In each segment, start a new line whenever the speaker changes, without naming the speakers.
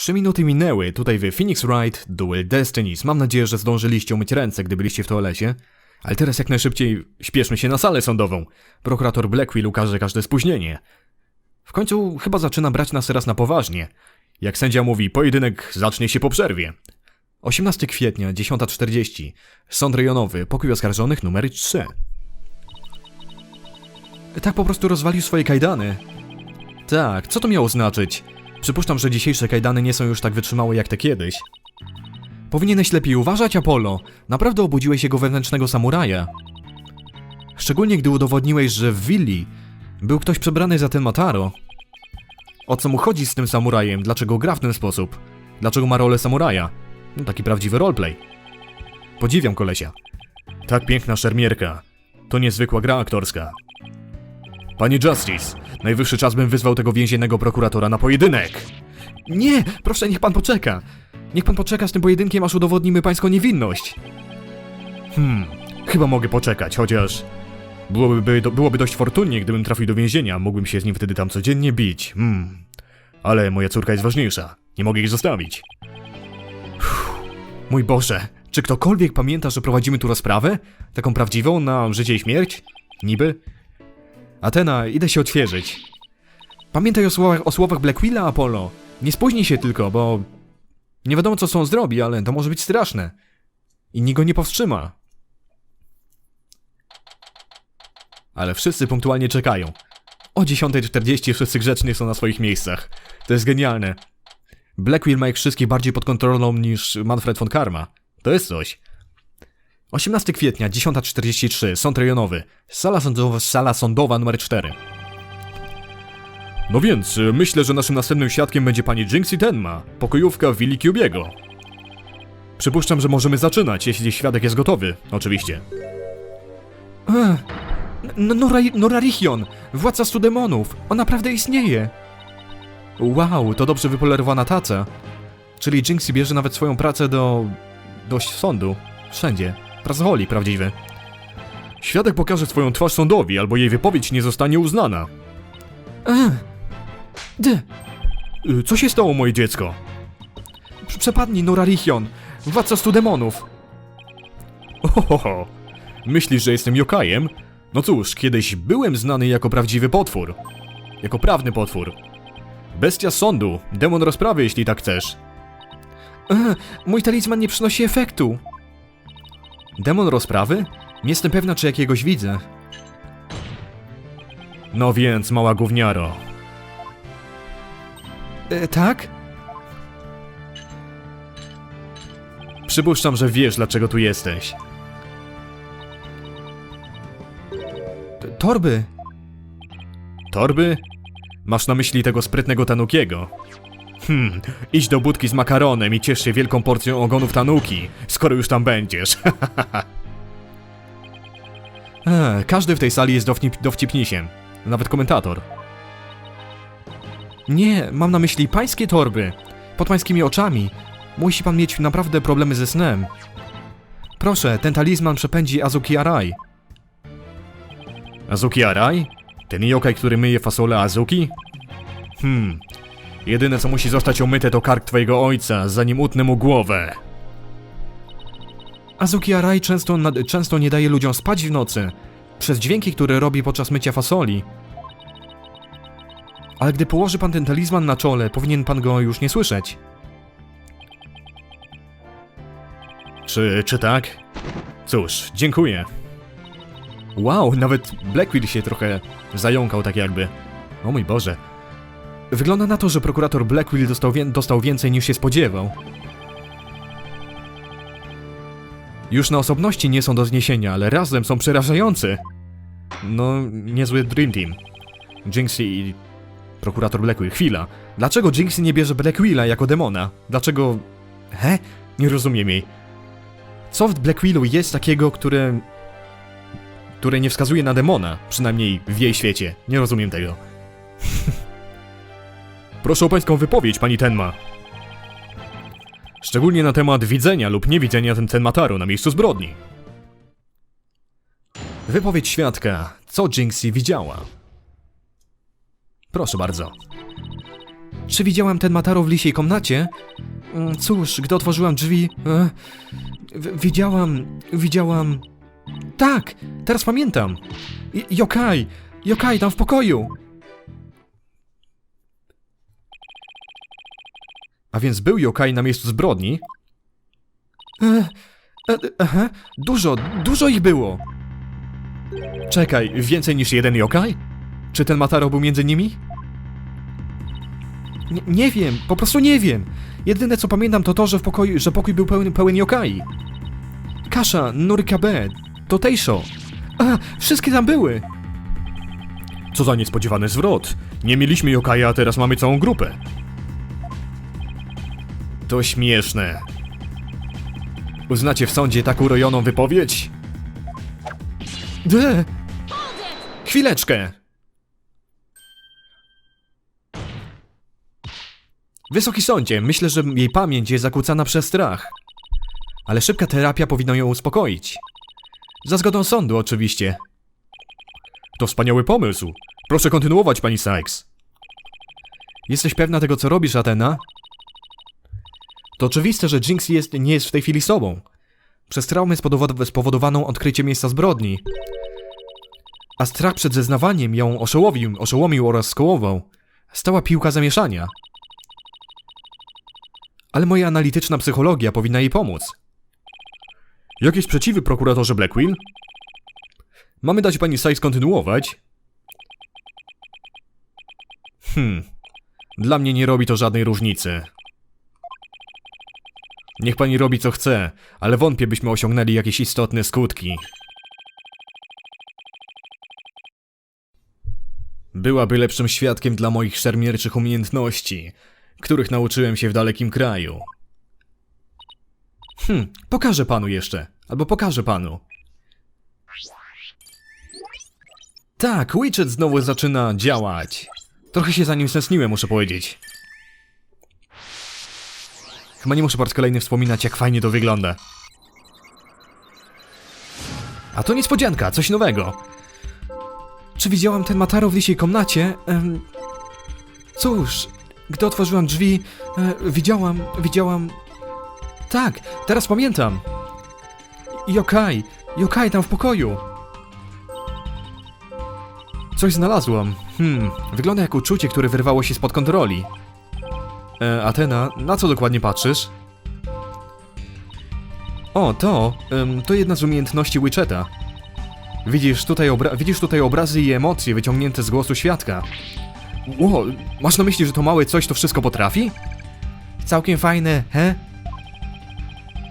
Trzy minuty minęły, tutaj wy Phoenix Wright, Duel Destinies. Mam nadzieję, że zdążyliście umyć ręce, gdy byliście w toalecie. Ale teraz jak najszybciej śpieszmy się na salę sądową. Prokurator Blackwell ukaże każde spóźnienie. W końcu chyba zaczyna brać nas teraz na poważnie. Jak sędzia mówi, pojedynek zacznie się po przerwie. 18 kwietnia, 10.40. Sąd rejonowy, pokój oskarżonych numer 3. Tak po prostu rozwalił swoje kajdany. Tak, co to miało znaczyć? Przypuszczam, że dzisiejsze kajdany nie są już tak wytrzymałe jak te kiedyś. Powinieneś lepiej uważać, Apollo. Naprawdę obudziłeś jego wewnętrznego samuraja. Szczególnie gdy udowodniłeś, że w willi był ktoś przebrany za ten Mataro. O co mu chodzi z tym samurajem? Dlaczego gra w ten sposób? Dlaczego ma rolę samuraja? No, taki prawdziwy roleplay. Podziwiam kolesia. Tak piękna szermierka. To niezwykła gra aktorska. Panie Justice, najwyższy czas bym wyzwał tego więziennego prokuratora na pojedynek. Nie, proszę, niech pan poczeka. Niech pan poczeka z tym pojedynkiem, aż udowodnimy pańską niewinność. Hmm, chyba mogę poczekać, chociaż... Byłoby, byłoby dość fortunnie, gdybym trafił do więzienia, mógłbym się z nim wtedy tam codziennie bić. Hmm. Ale moja córka jest ważniejsza. Nie mogę jej zostawić. Uff, mój Boże, czy ktokolwiek pamięta, że prowadzimy tu rozprawę? Taką prawdziwą, na życie i śmierć? Niby? Atena, idę się odświeżyć. Pamiętaj o słowach, o słowach Blackwilla, Apollo. Nie spóźnij się tylko, bo... Nie wiadomo, co są zrobi, ale to może być straszne. I nikt go nie powstrzyma. Ale wszyscy punktualnie czekają. O 10.40 wszyscy grzecznie są na swoich miejscach. To jest genialne. Blackwill ma ich wszystkich bardziej pod kontrolą niż Manfred von Karma. To jest coś. 18 kwietnia, 10.43, sąd rejonowy. Sala sądowa, sala sądowa numer 4. No więc, y, myślę, że naszym następnym świadkiem będzie pani Jinxie Tenma, pokojówka Willi Cubiego. Przypuszczam, że możemy zaczynać, jeśli świadek jest gotowy, oczywiście. Nora, Norarichion, władca stu demonów, on naprawdę istnieje. Wow, to dobrze wypolerowana taca. Czyli Jinxie bierze nawet swoją pracę do... do sądu. Wszędzie. Pracowali prawdziwy. Świadek pokaże swoją twarz sądowi, albo jej wypowiedź nie zostanie uznana. Ech. D. Y, Co się stało, moje dziecko? Prze- Przepadnij, Norarichion, władca stu demonów. Ohoho. Myślisz, że jestem jokajem? No cóż, kiedyś byłem znany jako prawdziwy potwór. Jako prawny potwór. Bestia sądu, demon rozprawy, jeśli tak chcesz. Ech, mój talizman nie przynosi efektu. Demon rozprawy? Nie jestem pewna, czy jakiegoś widzę. No więc, mała gówniaro. E, tak? Przypuszczam, że wiesz, dlaczego tu jesteś. T- Torby. Torby? Masz na myśli tego sprytnego tanukiego? Hmm, idź do budki z makaronem i ciesz się wielką porcją ogonów tanuki, skoro już tam będziesz. Eee, każdy w tej sali jest dowcip, dowcipnisiem. Nawet komentator. Nie, mam na myśli pańskie torby. Pod pańskimi oczami. Musi pan mieć naprawdę problemy ze snem. Proszę, ten talizman przepędzi Azuki Arai. Azuki Arai? Ten yokai, który myje fasole Azuki? Hmm. Jedyne co musi zostać umyte to kark twojego ojca, zanim utnę mu głowę. Azuki Arai często, często nie daje ludziom spać w nocy. Przez dźwięki, które robi podczas mycia fasoli. Ale gdy położy pan ten talizman na czole, powinien pan go już nie słyszeć. Czy, czy tak? Cóż, dziękuję. Wow, nawet Blackwill się trochę zająkał tak jakby. O mój Boże. Wygląda na to, że prokurator Blackwill dostał, wię dostał więcej niż się spodziewał. Już na osobności nie są do zniesienia, ale razem są przerażający. No, niezły Dream Team. Jinxie i prokurator Blackwill. Chwila. Dlaczego Jinxie nie bierze Blackwilla jako demona? Dlaczego... He? Nie rozumiem jej. Co w Blackwillu jest takiego, które... które nie wskazuje na demona? Przynajmniej w jej świecie. Nie rozumiem tego. Proszę o pańską wypowiedź, pani Tenma. Szczególnie na temat widzenia lub niewidzenia ten Tenmataru na miejscu zbrodni. Wypowiedź świadka. Co Jinxie widziała? Proszę bardzo. Czy widziałam ten Mataro w lisiej komnacie? Mm, Cóż, gdy otworzyłam drzwi... E, widziałam... widziałam... Tak! Teraz pamiętam! J- Yokai! Yokai tam w pokoju! A więc był Yokai na miejscu zbrodni? E, e, aha, dużo, dużo ich było! Czekaj, więcej niż jeden Yokai? Czy ten Mataro był między nimi? Nie, nie wiem, po prostu nie wiem. Jedyne co pamiętam to to, że w pokoju, że pokój był pełen, pełen yokai. Kasha, Norikabe, Toteisho. A, wszystkie tam były. Co za niespodziewany zwrot. Nie mieliśmy yokai, a teraz mamy całą grupę. To śmieszne. Uznacie w sądzie tak urojoną wypowiedź? De. Chwileczkę. Wysoki sądzie, myślę, że jej pamięć jest zakłócana przez strach. Ale szybka terapia powinna ją uspokoić. Za zgodą sądu, oczywiście. To wspaniały pomysł. Proszę kontynuować, pani Sykes. Jesteś pewna tego, co robisz, Atena? To oczywiste, że Jinx jest, nie jest w tej chwili sobą. Przez traumę spowod- spowodowaną odkryciem miejsca zbrodni. A strach przed zeznawaniem ją oszołowił, oszołomił oraz skołował. Stała piłka zamieszania. Ale moja analityczna psychologia powinna jej pomóc. Jakieś sprzeciwy, prokuratorze Blackwell? Mamy dać pani Sykes kontynuować? Hmm. Dla mnie nie robi to żadnej różnicy. Niech pani robi co chce, ale wątpię byśmy osiągnęli jakieś istotne skutki. Byłaby lepszym świadkiem dla moich szermierczych umiejętności, których nauczyłem się w dalekim kraju. Hm, pokażę panu jeszcze. Albo pokażę panu. Tak, widget znowu zaczyna działać. Trochę się za nim stęskniłem, muszę powiedzieć. Chyba nie muszę po raz kolejny wspominać, jak fajnie to wygląda. A to niespodzianka, coś nowego. Czy widziałam ten Mataro w lisiej komnacie? Em, cóż, gdy otworzyłam drzwi, e, widziałam, widziałam... Tak, teraz pamiętam. Yokai, Yokai tam w pokoju. Coś znalazłam. Hmm, wygląda jak uczucie, które wyrwało się spod kontroli. E, Atena, na co dokładnie patrzysz? O, to, em, to jedna z umiejętności Witcheta. Widzisz tutaj, obra- widzisz tutaj obrazy i emocje wyciągnięte z głosu świadka. Ło, masz na myśli, że to małe coś to wszystko potrafi? Całkiem fajne, he?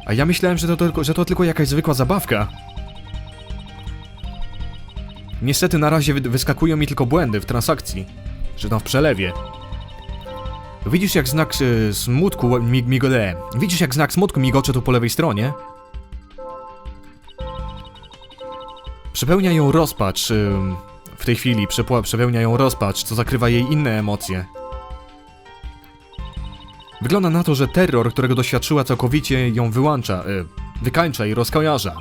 A ja myślałem, że to, tylko, że to tylko jakaś zwykła zabawka. Niestety na razie wy- wyskakują mi tylko błędy w transakcji. Że tam w przelewie. Widzisz jak znak y, smutku mig, migole. Widzisz jak znak smutku migocze tu po lewej stronie? Przepełnia ją rozpacz. ym, w tej chwili przepełnia ją rozpacz, co zakrywa jej inne emocje. Wygląda na to, że terror, którego doświadczyła całkowicie ją wyłącza, y, wykańcza i rozkojarza.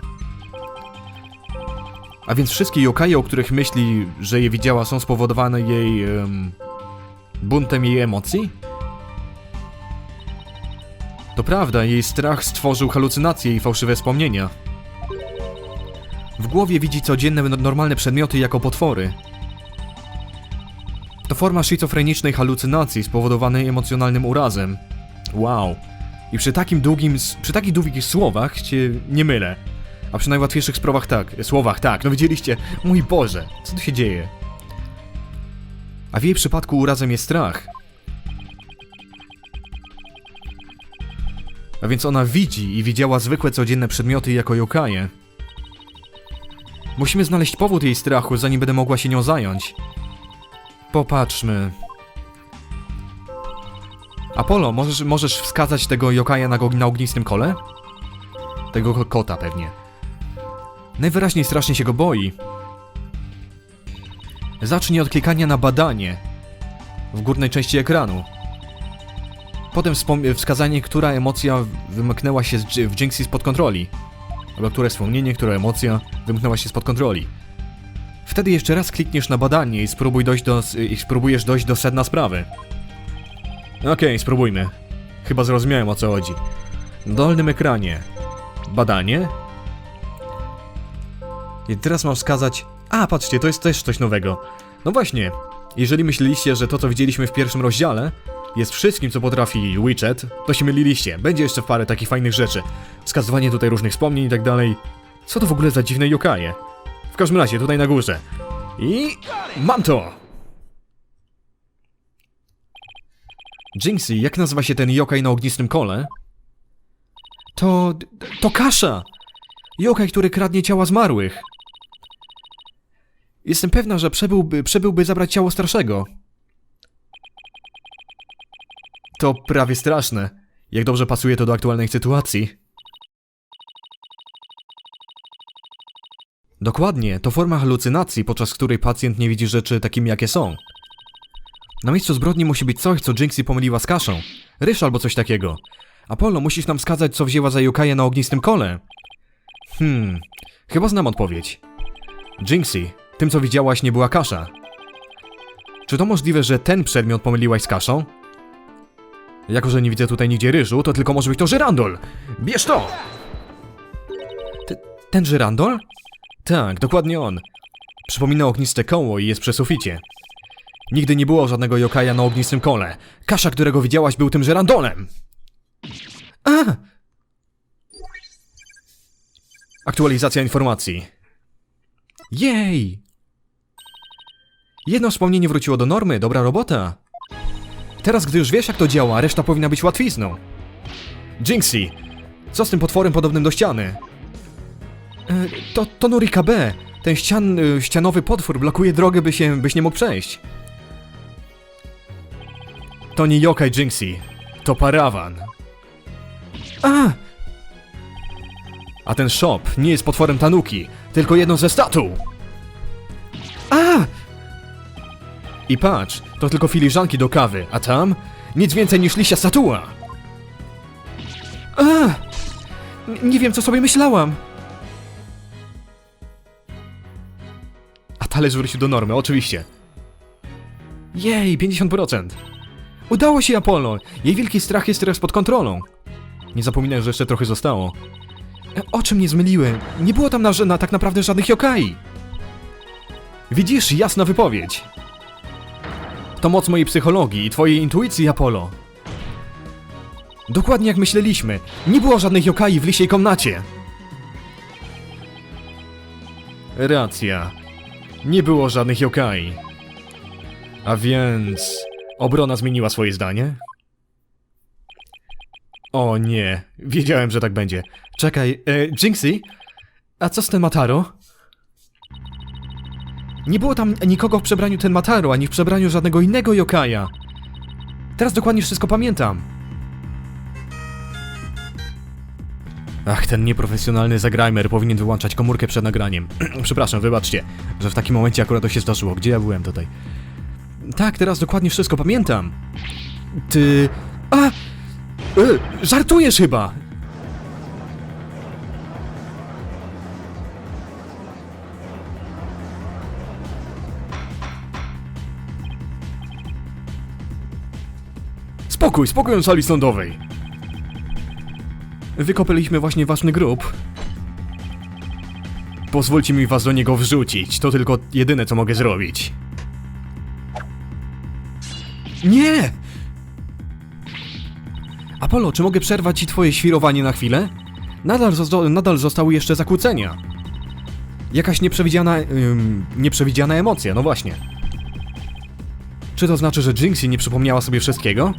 A więc wszystkie yokaje, o których myśli, że je widziała, są spowodowane jej buntem jej emocji? To prawda, jej strach stworzył halucynacje i fałszywe wspomnienia. W głowie widzi codzienne, no- normalne przedmioty jako potwory. To forma schizofrenicznej halucynacji spowodowanej emocjonalnym urazem. Wow. I przy takim długim, przy takich długich słowach się nie mylę. A przy najłatwiejszych sprawach tak, słowach tak, no widzieliście, mój Boże, co tu się dzieje? A w jej przypadku urazem jest strach. A więc ona widzi i widziała zwykłe codzienne przedmioty jako yokaje. Musimy znaleźć powód jej strachu, zanim będę mogła się nią zająć. Popatrzmy. Apollo, możesz, możesz wskazać tego yokaja na, na ognistym kole? Tego ko- kota pewnie. Najwyraźniej strasznie się go boi. Zacznij od klikania na badanie w górnej części ekranu. Potem wskazanie, która emocja wymknęła się w Jinxie spod kontroli. Albo które wspomnienie, która emocja wymknęła się spod kontroli. Wtedy jeszcze raz klikniesz na badanie i spróbuj dojść do, i spróbujesz dojść do sedna sprawy. Okej, spróbujmy. Chyba zrozumiałem o co chodzi. Na dolnym ekranie. Badanie. I teraz mam wskazać... A, patrzcie, to jest też coś nowego. No właśnie, jeżeli myśleliście, że to co widzieliśmy w pierwszym rozdziale jest wszystkim co potrafi Witchet, to się myliliście. Będzie jeszcze parę takich fajnych rzeczy. Wskazywanie tutaj różnych wspomnień i tak dalej. Co to w ogóle za dziwne yokaje? W każdym razie, tutaj na górze. I... mam to! Jinxie, jak nazywa się ten yokai na ognistym kole? To... to Kasza! Yokai, który kradnie ciała zmarłych. Jestem pewna, że przebyłby, przebyłby zabrać ciało starszego. To prawie straszne. Jak dobrze pasuje to do aktualnej sytuacji. Dokładnie, to forma halucynacji, podczas której pacjent nie widzi rzeczy takimi, jakie są. Na miejscu zbrodni musi być coś, co Jinxie pomyliła z kaszą. Ryż albo coś takiego. Apollo, musisz nam wskazać, co wzięła za Yokaję na ognistym kole. Hmm, chyba znam odpowiedź. Jinxie, tym co widziałaś nie była kasza. Czy to możliwe, że ten przedmiot pomyliłaś z kaszą? Jako, że nie widzę tutaj nigdzie ryżu, to tylko może być to żyrandol! Bierz to! T- ten żyrandol? Tak, dokładnie on. Przypomina ogniste koło i jest przy suficie. Nigdy nie było żadnego jokaja na ognistym kole. Kasza, którego widziałaś, był tym żyrandolem! A! Aktualizacja informacji. Jej! Jedno wspomnienie wróciło do normy, dobra robota. Teraz, gdy już wiesz jak to działa, reszta powinna być łatwizną. Jinxie, co z tym potworem podobnym do ściany? E, to, to Norika B. Ten ścian, y, ścianowy potwór blokuje drogę, by się, byś nie mógł przejść. To nie Yokai Jinxie, to parawan. A! A ten shop nie jest potworem Tanuki, tylko jedną ze statuł. A! I patrz, to tylko filiżanki do kawy, a tam nic więcej niż lisia statua. A! Nie wiem, co sobie myślałam. A talerz wrócił do normy, oczywiście. Jej, 50%. Udało się Apollo. Jej wielki strach jest teraz pod kontrolą. Nie zapominaj, że jeszcze trochę zostało. E, Oczy mnie zmyliły. Nie było tam na, na tak naprawdę żadnych yokai. Widzisz, jasna wypowiedź. To moc mojej psychologii i twojej intuicji, Apollo. Dokładnie jak myśleliśmy. Nie było żadnych yokai w lisiej komnacie. Racja. Nie było żadnych yokai. A więc... Obrona zmieniła swoje zdanie? O nie, wiedziałem, że tak będzie. Czekaj, e, Jinxie? A co z tym Mataro? Nie było tam nikogo w przebraniu ten Mataro, ani w przebraniu żadnego innego yokaja. Teraz dokładnie wszystko pamiętam. Ach, ten nieprofesjonalny zagrajmer powinien wyłączać komórkę przed nagraniem. Przepraszam, wybaczcie, że w takim momencie akurat to się zdarzyło. Gdzie ja byłem tutaj? Tak, teraz dokładnie wszystko pamiętam. Ty... A! E, żartujesz chyba! Spokój, spokój sali sądowej. Wykopaliśmy właśnie ważny grób. Pozwólcie mi was do niego wrzucić. To tylko jedyne, co mogę zrobić. Nie! Apollo, czy mogę przerwać ci twoje świrowanie na chwilę? Nadal, nadal zostały jeszcze zakłócenia. Jakaś nieprzewidziana... Ym, nieprzewidziana emocja, no właśnie. Czy to znaczy, że Jinxie nie przypomniała sobie wszystkiego?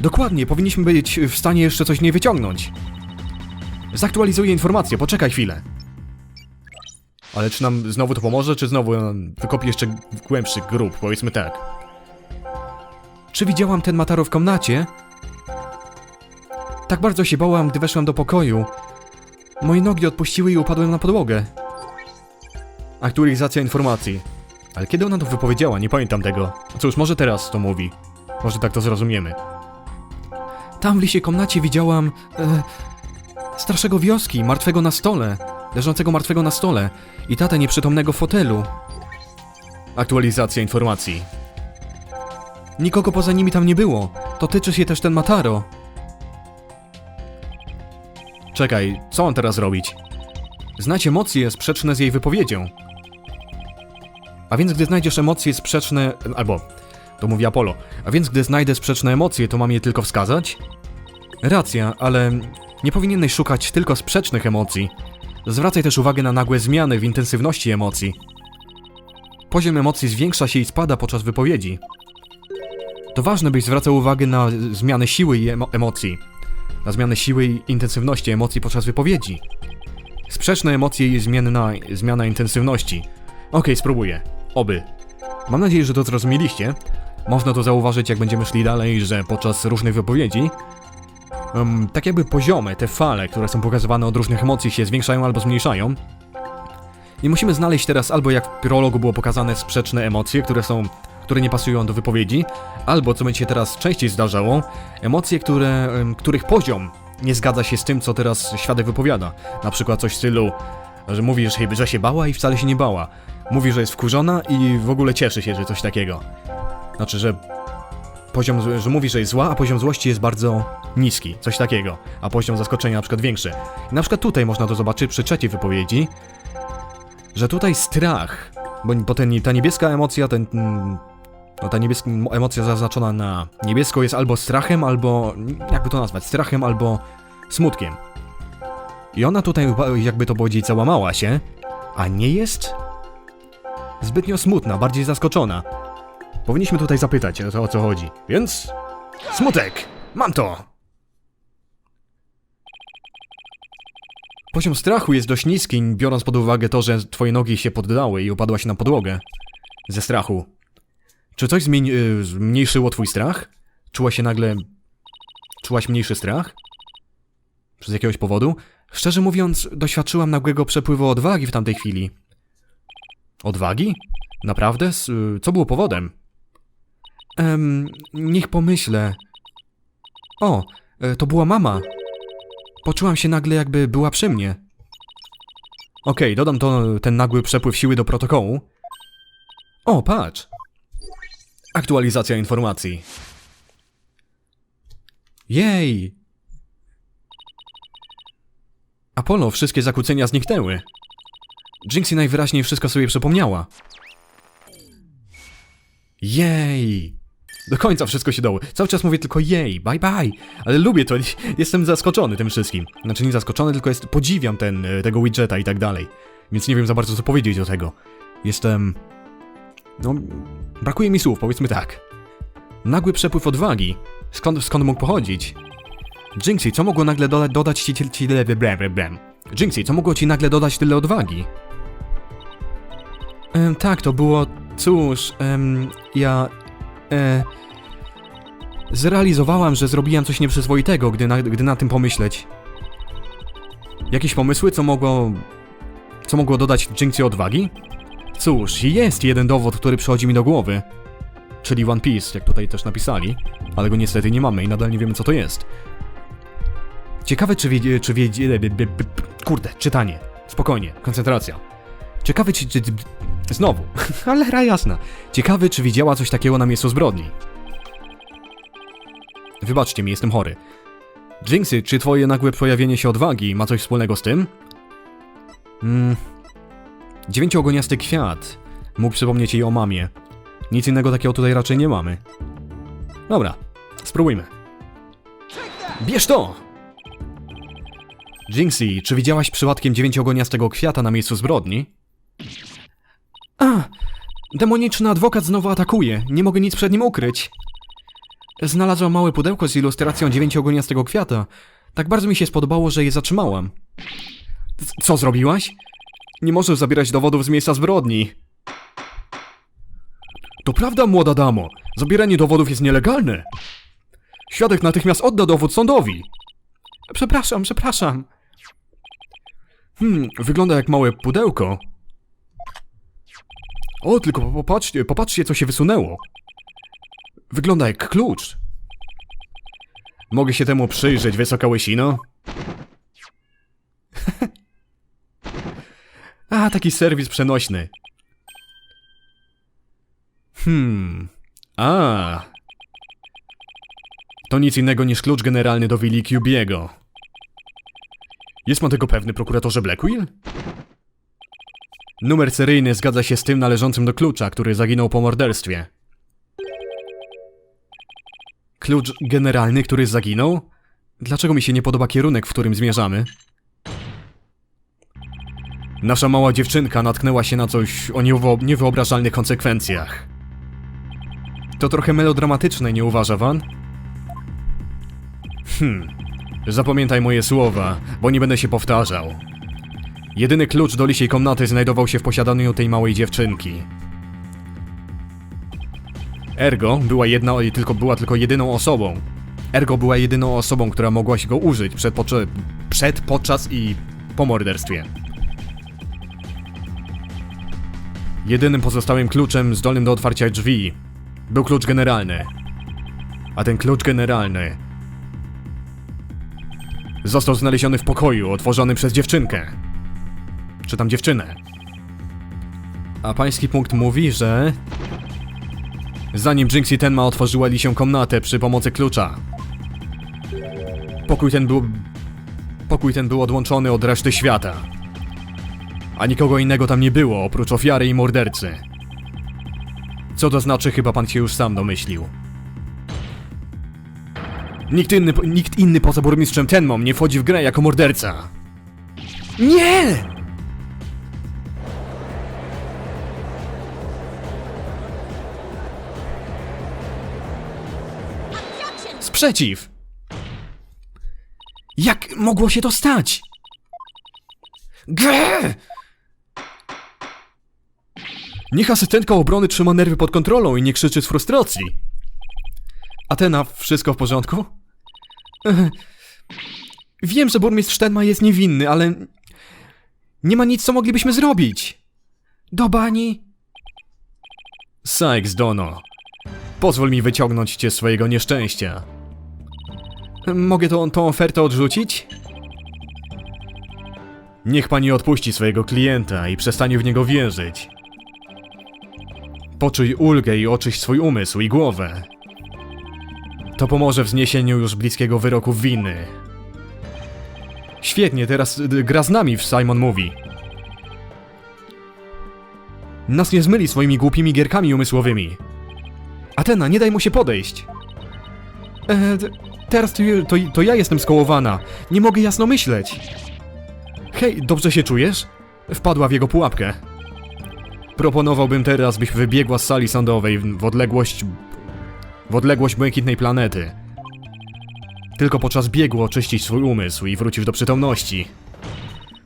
Dokładnie, powinniśmy być w stanie jeszcze coś nie wyciągnąć. Zaktualizuję informację, poczekaj chwilę. Ale czy nam znowu to pomoże, czy znowu nam wykopi jeszcze głębszy grób, powiedzmy tak. Czy widziałam ten Mataro w komnacie? Tak bardzo się bałam, gdy weszłam do pokoju. Moje nogi odpuściły i upadłem na podłogę. Aktualizacja informacji. Ale kiedy ona to wypowiedziała, nie pamiętam tego. Cóż, może teraz to mówi. Może tak to zrozumiemy. Tam w lisiej komnacie widziałam... E, starszego wioski, martwego na stole. Leżącego martwego na stole. I tatę nieprzytomnego w fotelu. Aktualizacja informacji. Nikogo poza nimi tam nie było. To tyczy się też ten Mataro. Czekaj, co on teraz robić? Znać emocje sprzeczne z jej wypowiedzią. A więc gdy znajdziesz emocje sprzeczne... albo... To mówi Apollo. A więc gdy znajdę sprzeczne emocje, to mam je tylko wskazać? Racja, ale nie powinieneś szukać tylko sprzecznych emocji. Zwracaj też uwagę na nagłe zmiany w intensywności emocji. Poziom emocji zwiększa się i spada podczas wypowiedzi. To ważne, byś zwracał uwagę na zmianę siły i emo emocji. Na zmianę siły i intensywności emocji podczas wypowiedzi. Sprzeczne emocje i zmienna, zmiana intensywności. Okej, spróbuję. Oby. Mam nadzieję, że to zrozumieliście. Można to zauważyć, jak będziemy szli dalej, że podczas różnych wypowiedzi em, tak jakby poziome, te fale, które są pokazywane od różnych emocji się zwiększają albo zmniejszają. I musimy znaleźć teraz albo jak w prologu było pokazane sprzeczne emocje, które są, które nie pasują do wypowiedzi, albo co będzie się teraz częściej zdarzało, emocje, które, których poziom nie zgadza się z tym, co teraz świadek wypowiada. Na przykład coś w stylu, że mówi, że się bała i wcale się nie bała. Mówi, że jest wkurzona i w ogóle cieszy się, że coś takiego. Znaczy, że poziom, że mówi, że jest zła, a poziom złości jest bardzo niski, coś takiego, a poziom zaskoczenia na przykład większy. I na przykład tutaj można to zobaczyć przy trzeciej wypowiedzi, że tutaj strach, bo, bo ten, ta niebieska emocja, ten, mm, no ta niebieska emocja zaznaczona na niebiesko jest albo strachem, albo, jakby to nazwać, strachem albo smutkiem. I ona tutaj, jakby to powiedzieć, załamała się, a nie jest zbytnio smutna, bardziej zaskoczona. Powinniśmy tutaj zapytać o to, o co chodzi. Więc... Smutek! Mam to! Poziom strachu jest dość niski, biorąc pod uwagę to, że twoje nogi się poddały i upadłaś na podłogę. Ze strachu. Czy coś zmieni- y, zmniejszyło twój strach? Czułaś się nagle... Czułaś mniejszy strach? Przez jakiegoś powodu? Szczerze mówiąc, doświadczyłam nagłego przepływu odwagi w tamtej chwili. Odwagi? Naprawdę? Y, Co było powodem? Em, niech pomyślę. O, e, to była mama. Poczułam się nagle, jakby była przy mnie. Okej, dodam to, ten nagły przepływ siły do protokołu. O, patrz. Aktualizacja informacji. Jej! Apollo, wszystkie zakłócenia zniknęły. Jinxie najwyraźniej wszystko sobie przypomniała. Jej! Do końca wszystko się dało. Cały czas mówię tylko jej, bye bye. Ale lubię to, jestem zaskoczony tym wszystkim. Znaczy nie zaskoczony, tylko jest, podziwiam ten, e, tego widgeta i tak dalej. Więc nie wiem za bardzo co powiedzieć do tego. Jestem... No, brakuje mi słów, powiedzmy tak. Nagły przepływ odwagi. Skąd, skąd mógł pochodzić? Jinxie, co mogło nagle doda dodać ci, tyle... Jinxie, co mogło ci nagle dodać tyle odwagi? Em, tak, to było... Cóż, em, ja... E, zrealizowałam, że zrobiłam coś nieprzyzwoitego, gdy na, gdy na tym pomyśleć. Jakieś pomysły, co mogło... Co mogło dodać Jinxie odwagi? Cóż, jest jeden dowód, który przychodzi mi do głowy. Czyli One Piece, jak tutaj też napisali, ale go niestety nie mamy i nadal nie wiemy co to jest. Ciekawe czy wiedzie... czy wiedzie... b- Kurde, czytanie. Spokojnie, koncentracja. Ciekawe czy... znowu, ale ra jasna. Ciekawy, czy widziała coś takiego na miejscu zbrodni. Wybaczcie mi, jestem chory. Jinxy, czy twoje nagłe pojawienie się odwagi ma coś wspólnego z tym? Hmm. Dziewięciogoniasty kwiat. Mógł przypomnieć jej o mamie. Nic innego takiego tutaj raczej nie mamy. Dobra, spróbujmy. Bierz to! Jinxie, czy widziałaś przypadkiem dziewięciogoniastego kwiata na miejscu zbrodni? Demoniczny adwokat znowu atakuje. Nie mogę nic przed nim ukryć. Znalazłam małe pudełko z ilustracją dziewięciogoniastego kwiata. Tak bardzo mi się spodobało, że je zatrzymałam. Co zrobiłaś? Nie możesz zabierać dowodów z miejsca zbrodni. To prawda, młoda damo. Zabieranie dowodów jest nielegalne. Świadek natychmiast odda dowód sądowi. Przepraszam, przepraszam. Hmm, wygląda jak małe pudełko. O, tylko popatrzcie, popatrzcie, co się wysunęło. Wygląda jak klucz. Mogę się temu przyjrzeć, wysoka łysino? A, taki serwis przenośny. Hmm. A, To nic innego niż klucz generalny do willi Cubiego. Jest pan tego pewny, prokuratorze Blackwell? Numer seryjny zgadza się z tym należącym do klucza, który zaginął po morderstwie. Klucz generalny, który zaginął? Dlaczego mi się nie podoba kierunek, w którym zmierzamy? Nasza mała dziewczynka natknęła się na coś o niewyobrażalnych konsekwencjach. To trochę melodramatyczne, nie uważa pan? Hmm. Zapamiętaj moje słowa, bo nie będę się powtarzał. Jedyny klucz do lisiej komnaty znajdował się w posiadaniu tej małej dziewczynki. Ergo była jedna, tylko była tylko jedyną osobą. Ergo była jedyną osobą, która mogła się go użyć przed, przed podczas i po morderstwie. Jedynym pozostałym kluczem zdolnym do otwarcia drzwi był klucz generalny. A ten klucz generalny został znaleziony w pokoju otworzony przez dziewczynkę. Czy tam dziewczynę. A pański punkt mówi, że zanim Jinx i Tenma otworzyła lisią komnatę przy pomocy klucza, pokój ten był pokój ten był odłączony od reszty świata. A nikogo innego tam nie było, oprócz ofiary i mordercy. Co to znaczy, chyba pan się już sam domyślił. Nikt inny, nikt inny poza burmistrzem Tenmą nie wchodzi w grę jako morderca. Nie! Sprzeciw! Jak mogło się to stać? Grę! Niech asystentka obrony trzyma nerwy pod kontrolą i nie krzyczy z frustracji. Atena, wszystko w porządku? Wiem, że burmistrz Tenma jest niewinny, ale... Nie ma nic, co moglibyśmy zrobić. Do bani? Sykes, Dono. Pozwól mi wyciągnąć cię swojego nieszczęścia. Mogę tą, tą ofertę odrzucić? Niech pani odpuści swojego klienta i przestanie w niego wierzyć. Poczuj ulgę i oczyść swój umysł i głowę. To pomoże w zniesieniu już bliskiego wyroku winy. Świetnie, teraz gra z nami w Simon Mówi. Nas nie zmyli swoimi głupimi gierkami umysłowymi. Atena, nie daj mu się podejść. E, t- teraz to, to, to ja jestem skołowana. Nie mogę jasno myśleć. Hej, dobrze się czujesz? Wpadła w jego pułapkę. Proponowałbym teraz, byś wybiegła z sali sądowej w odległość... w odległość błękitnej planety. Tylko podczas biegu oczyścić swój umysł i wrócisz do przytomności.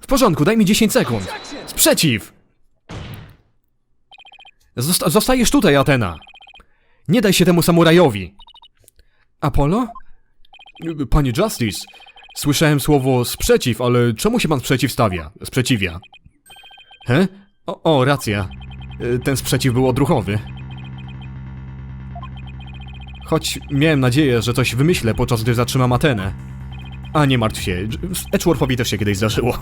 W porządku, daj mi 10 sekund. Sprzeciw! Zosta zostajesz tutaj, Atena. Nie daj się temu samurajowi. Apollo? Panie Justice, słyszałem słowo sprzeciw, ale czemu się pan sprzeciwstawia? Sprzeciwia. He? O, o, racja. Y, Ten sprzeciw był odruchowy. Choć miałem nadzieję, że coś wymyślę, podczas gdy zatrzymam Atenę. A nie martw się, Edgeworthowi też się kiedyś zdarzyło.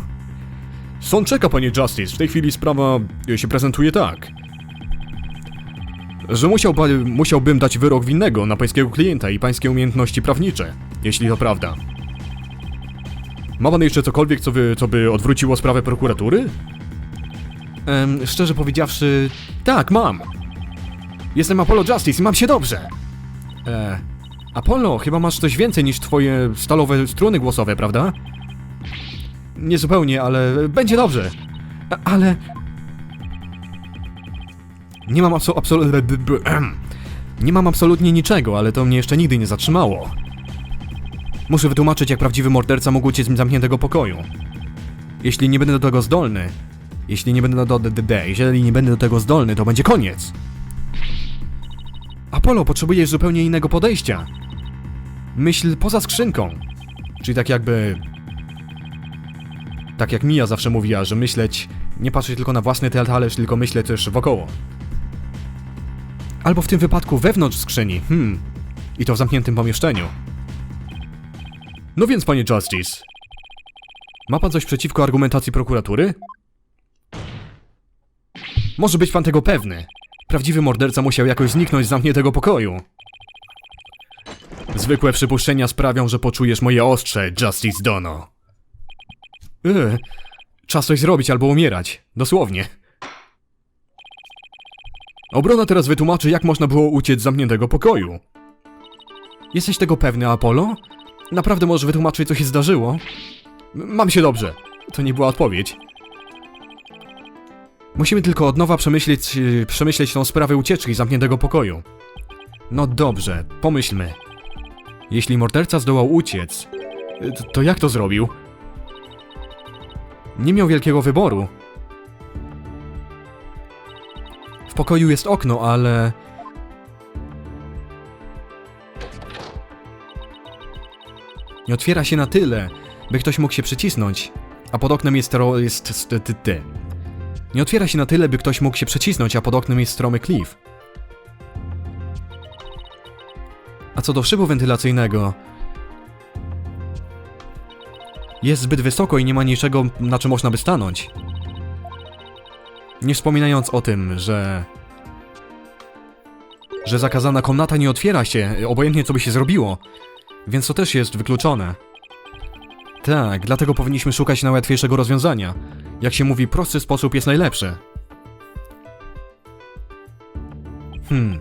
Sąd czeka, panie Justice. W tej chwili sprawa się prezentuje tak. Że musiałby, musiałbym dać wyrok winnego na pańskiego klienta i pańskie umiejętności prawnicze, jeśli to prawda. Ma pan jeszcze cokolwiek, co, by, co by odwróciło sprawę prokuratury? Em, szczerze powiedziawszy, tak, mam. Jestem Apollo Justice i mam się dobrze. E, Apollo, chyba masz coś więcej niż twoje stalowe struny głosowe, prawda? Nie zupełnie, ale będzie dobrze. A, ale... Nie mam. Nie mam absolutnie niczego, ale to mnie jeszcze nigdy nie zatrzymało. Muszę wytłumaczyć, jak prawdziwy morderca mógł uciec z zamkniętego pokoju. Jeśli nie będę do tego zdolny, jeśli nie będę do, do jeżeli nie będę do tego zdolny, to będzie koniec. Apollo, potrzebujesz zupełnie innego podejścia. Myśl poza skrzynką. Czyli tak jakby... Tak jak Mia zawsze mówiła, że myśleć... Nie patrzeć tylko na własny talerz, tylko myśleć też wokoło. Albo w tym wypadku wewnątrz skrzyni, hmm. I to w zamkniętym pomieszczeniu. No więc, panie Justice. Ma pan coś przeciwko argumentacji prokuratury? Może być pan tego pewny. Prawdziwy morderca musiał jakoś zniknąć z zamkniętego pokoju. Zwykłe przypuszczenia sprawią, że poczujesz moje ostrze, Justice Dono. Yy, czas coś zrobić albo umierać. Dosłownie. Obrona teraz wytłumaczy, jak można było uciec z zamkniętego pokoju. Jesteś tego pewny, Apollo? Naprawdę możesz wytłumaczyć, co się zdarzyło? Mam się dobrze. To nie była odpowiedź. Musimy tylko od nowa przemyśleć, yy, przemyśleć tą sprawę ucieczki z zamkniętego pokoju. No dobrze, pomyślmy. Jeśli morderca zdołał uciec, to, to jak to zrobił? Nie miał wielkiego wyboru. W pokoju jest okno, ale... Nie otwiera się na tyle, by ktoś mógł się przycisnąć, a pod oknem jest stro... jest... st- ty- ty. Nie otwiera się na tyle, by ktoś mógł się przecisnąć, a pod oknem jest stromy klif. A co do szybu wentylacyjnego... Jest zbyt wysoko i nie ma niczego, na czym można by stanąć. Nie wspominając o tym, że... Że zakazana komnata nie otwiera się, obojętnie co by się zrobiło. Więc to też jest wykluczone. Tak, dlatego powinniśmy szukać najłatwiejszego rozwiązania. Jak się mówi, prosty sposób jest najlepszy. Hmm.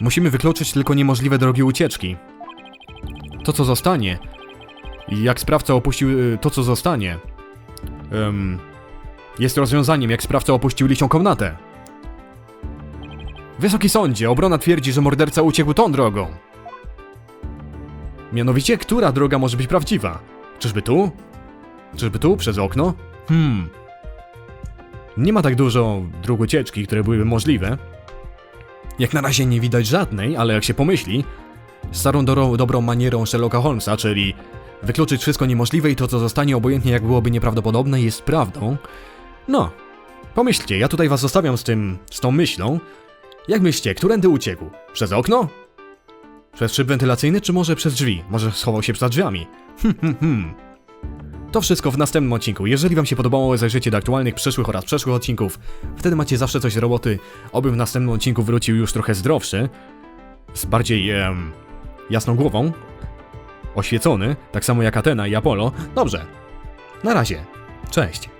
Musimy wykluczyć tylko niemożliwe drogi ucieczki. To, co zostanie. Jak sprawca opuścił y, to, co zostanie. em, jest rozwiązaniem, jak sprawca opuścił lisią komnatę. Wysoki sądzie, obrona twierdzi, że morderca uciekł tą drogą. Mianowicie, która droga może być prawdziwa? Czyżby tu? Czyżby tu, przez okno? Hmm. Nie ma tak dużo dróg ucieczki, które byłyby możliwe. Jak na razie nie widać żadnej, ale jak się pomyśli, starą do, dobrą manierą Sherlocka Holmesa, czyli wykluczyć wszystko niemożliwe i to, co zostanie, obojętnie jak byłoby nieprawdopodobne, jest prawdą. No, pomyślcie, ja tutaj was zostawiam z tym, z tą myślą. Jak myślicie, którędy uciekł? Przez okno? Przez szyb wentylacyjny, czy może przez drzwi? Może schował się za drzwiami? Hmm, hmm, hmm. To wszystko w następnym odcinku. Jeżeli wam się podobało, zajrzyjcie do aktualnych, przyszłych oraz przeszłych odcinków. Wtedy macie zawsze coś roboty. Oby w następnym odcinku wrócił już trochę zdrowszy. Z bardziej em, jasną głową. Oświecony, tak samo jak Atena i Apollo. Dobrze. Na razie. Cześć.